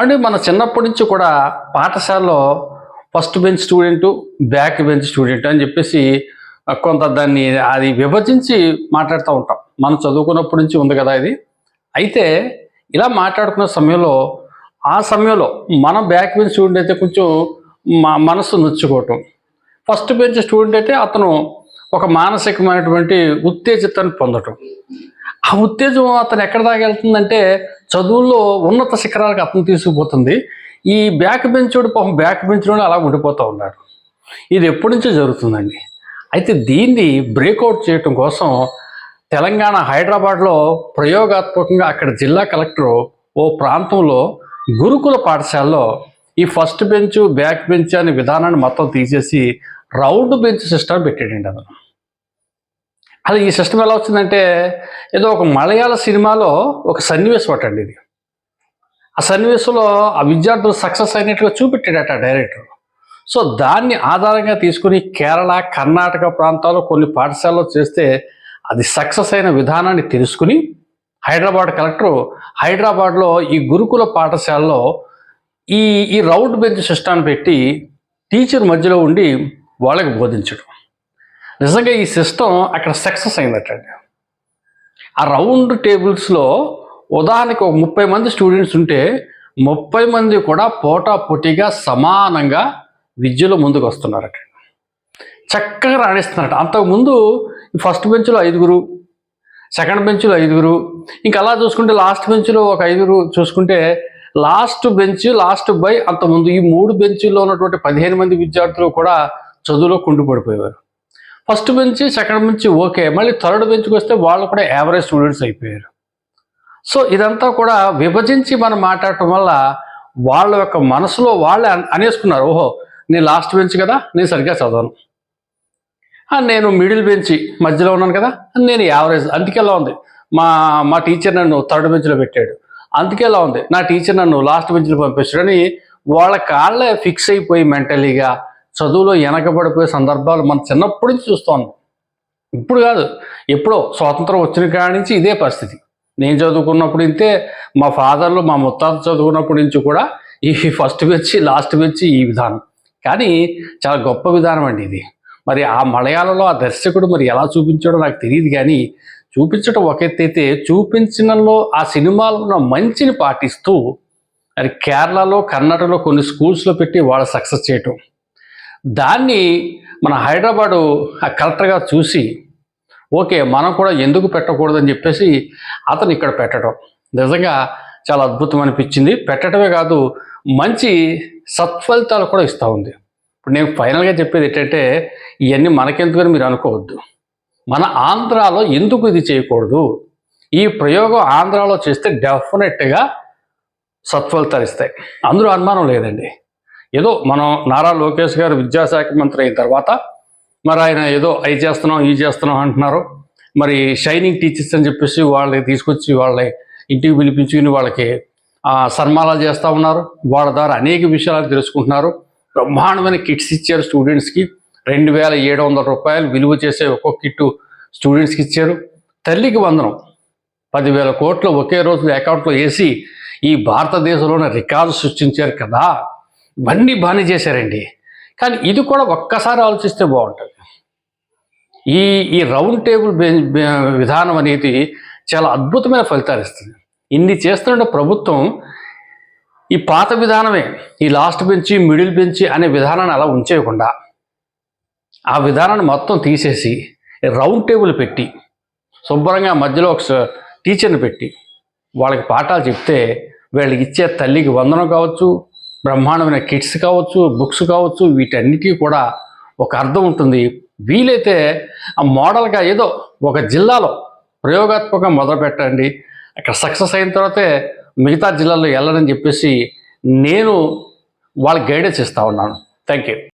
అంటే మన చిన్నప్పటి నుంచి కూడా పాఠశాలలో first bench student back bench student అని చెప్పేసి కొంత దాన్ని అది విభజించి మాట్లాడుతూ ఉంటాం. మనం చదువుకున్నప్పటి నుంచి ఉంది కదా ఇది. అయితే ఇలా మాట్లాడుకున్న సమయంలో ఆ సమయంలో మనం బ్యాక్ బెంచ్ స్టూడెంట్ అయితే కొంచెం మా మనసు నొచ్చుకోవటం. ఫస్ట్ బెంచ్ స్టూడెంట్ అయితే అతను ఒక మానసికమైనటువంటి ఉత్తేజితాన్ని పొందటం. ఆ ఉత్తేజం అతను ఎక్కడ దాకా వెళ్తుందంటే చదువుల్లో ఉన్నత శిఖరాలకు అతను తీసుకుపోతుంది. ఈ బ్యాక్ బెంచోడు పాపం బ్యాక్ బెంచ్లోనే అలా ఉండిపోతూ ఉన్నాడు. ఇది ఎప్పటి నుంచో జరుగుతుందండి. అయితే దీన్ని బ్రేక్అవుట్ చేయటం కోసం తెలంగాణ హైదరాబాద్లో ప్రయోగాత్మకంగా అక్కడ జిల్లా కలెక్టరు ఓ ప్రాంతంలో గురుకుల పాఠశాలలో ఈ ఫస్ట్ బెంచ్ బ్యాక్ బెంచ్ అనే విధానాన్ని మొత్తం తీసేసి రౌండ్ బెంచ్ సిస్టమ్ పెట్టాడండి అతను. అసలు ఈ సిస్టమ్ ఎలా వచ్చిందంటే ఏదో ఒక మలయాళ సినిమాలో ఒక సన్నివేశం అటండి ఇది. ఆ సన్నివేశంలో ఆ విద్యార్థులు సక్సెస్ అయినట్టుగా చూపెట్టాడట డైరెక్టర్. సో దాన్ని ఆధారంగా తీసుకుని కేరళ కర్ణాటక ప్రాంతాల్లో కొన్ని పాఠశాలలో చేస్తే అది సక్సెస్ అయిన విధానాన్ని తెలుసుకుని హైదరాబాద్ కలెక్టర్ హైదరాబాద్లో ఈ గురుకుల పాఠశాలలో ఈ ఈ రౌండ్ బెంచ్ సిస్టాన్ని పెట్టి టీచర్ మధ్యలో ఉండి వాళ్ళకి బోధించడం. నిజంగా ఈ సిస్టమ్ అక్కడ సక్సెస్ అయిందటండి. ఆ రౌండ్ టేబుల్స్లో ఉదాహరణకి ఒక ముప్పై మంది స్టూడెంట్స్ ఉంటే ముప్పై మంది కూడా పోటా పోటీగా సమానంగా విద్యలో ముందుకు వస్తున్నారట. చక్కగా రాణిస్తున్నారట. అంతకుముందు ఫస్ట్ బెంచ్లో ఐదుగురు సెకండ్ బెంచ్లో ఐదుగురు ఇంకా అలా చూసుకుంటే లాస్ట్ బెంచ్లో ఒక ఐదుగురు చూసుకుంటే లాస్ట్ బెంచ్ లాస్ట్ బై అంతకుముందు ఈ మూడు బెంచ్లో ఉన్నటువంటి పదిహేను మంది విద్యార్థులు కూడా చదువులో కుండిపడిపోయేవారు first bench second bench okay మళ్ళీ థర్డ్ బెంచ్కి వస్తే వాళ్ళు కూడా యావరేజ్ స్టూడెంట్స్ అయిపోయారు. సో ఇదంతా కూడా విభజించి మనం మాట్లాడటం వల్ల వాళ్ళ యొక్క మనసులో వాళ్ళే అనేసుకున్నారు ఓహో నేను లాస్ట్ బెంచ్ కదా నేను సరిగ్గా చదవను. నేను మిడిల్ బెంచ్ మధ్యలో ఉన్నాను కదా నేను యావరేజ్ అందుకేలా ఉంది మా మా టీచర్ నన్ను థర్డ్ బెంచ్లో పెట్టాడు. అందుకేలా ఉంది నా టీచర్ నన్ను లాస్ట్ బెంచ్లో పంపిస్తాడని వాళ్ళ కాళ్ళే ఫిక్స్ అయిపోయి మెంటలీగా చదువులో వెనకబడిపోయే సందర్భాలు మనం చిన్నప్పటి నుంచి చూస్తాం ఇప్పుడు కాదు ఎప్పుడో స్వాతంత్రం వచ్చిన కాడి నుంచి ఇదే పరిస్థితి. నేను చదువుకున్నప్పుడు ఇంతే మా ఫాదర్లు మా ముత్తాత చదువుకున్నప్పటి నుంచి కూడా ఈ ఫస్ట్ వచ్చి లాస్ట్ వచ్చి ఈ విధానం. కానీ చాలా గొప్ప విధానం అండి ఇది. మరి ఆ మలయాళంలో ఆ దర్శకుడు మరి ఎలా చూపించాడో నాకు తెలియదు కానీ చూపించడం ఒక ఎత్తైతే చూపించడంలో ఆ సినిమాలో ఉన్న మంచిని పాటిస్తూ మరి కేరళలో కర్ణాటకలో కొన్ని స్కూల్స్లో పెట్టి వాళ్ళు సక్సెస్ చేయటం. దాన్ని మన హైదరాబాదు ఆ చూసి ఓకే మనం కూడా ఎందుకు పెట్టకూడదని చెప్పేసి అతను ఇక్కడ పెట్టడం. నిజంగా చాలా అద్భుతం అనిపించింది. పెట్టడమే కాదు మంచి సత్ఫలితాలు కూడా ఇస్తూ ఉంది. ఇప్పుడు నేను ఫైనల్గా చెప్పేది ఏంటంటే ఇవన్నీ మనకెందుకని మీరు అనుకోవద్దు. మన ఆంధ్రాలో ఎందుకు ఇది చేయకూడదు? ఈ ప్రయోగం ఆంధ్రాలో చేస్తే డెఫినెట్గా సత్ఫలితాలు ఇస్తాయి. అందులో అనుమానం లేదండి. ఏదో మనం నారా లోకేష్ గారు విద్యాశాఖ మంత్రి అయిన తర్వాత మరి ఆయన ఏదో అవి చేస్తున్నాం ఇవి చేస్తున్నాం అంటున్నారు. మరి షైనింగ్ టీచర్స్ అని చెప్పేసి వాళ్ళని తీసుకొచ్చి వాళ్ళని ఇంటికి పిలిపించుకుని వాళ్ళకి సన్మానాలు చేస్తూ ఉన్నారు. వాళ్ళ ద్వారా అనేక విషయాలు తెలుసుకుంటున్నారు. బ్రహ్మాండమైన కిట్స్ ఇచ్చారు స్టూడెంట్స్కి. రెండు వేల ఏడు వందల రూపాయలు విలువ చేసే ఒక్కొక్క కిట్టు స్టూడెంట్స్కి ఇచ్చారు. తల్లికి వందనం. పదివేల కోట్లు ఒకే రోజు అకౌంట్లో వేసి ఈ భారతదేశంలోనే రికార్డు సృష్టించారు కదా. బండి బాగానే చేశారండి. కానీ ఇది కూడా ఒక్కసారి ఆలోచిస్తే బాగుంటుంది. ఈ ఈ రౌండ్ టేబుల్ విధానం అనేది చాలా అద్భుతమైన ఫలితాలు ఇస్తుంది. ఇన్ని చేస్తున్న ప్రభుత్వం ఈ పాత విధానమే ఈ లాస్ట్ బెంచి మిడిల్ బెంచి అనే విధానాన్ని అలా ఉంచేయకుండా ఆ విధానాన్ని మొత్తం తీసేసి రౌండ్ టేబుల్ పెట్టి శుభ్రంగా మధ్యలో ఒక టీచర్ని పెట్టి వాళ్ళకి పాఠాలు చెప్తే వీళ్ళకి ఇచ్చే తల్లికి వందనం కావచ్చు బ్రహ్మాండమైన కిట్స్ కావచ్చు బుక్స్ కావచ్చు వీటన్నిటికీ కూడా ఒక అర్థం ఉంటుంది. వీలైతే ఆ మోడల్గా ఏదో ఒక జిల్లాలో ప్రయోగాత్మకంగా మొదలుపెట్టండి. అక్కడ సక్సెస్ అయిన తర్వాతే మిగతా జిల్లాల్లో వెళ్ళాలని చెప్పేసి నేను వాళ్ళకి గైడెన్స్ ఇస్తా ఉన్నాను. Thank you.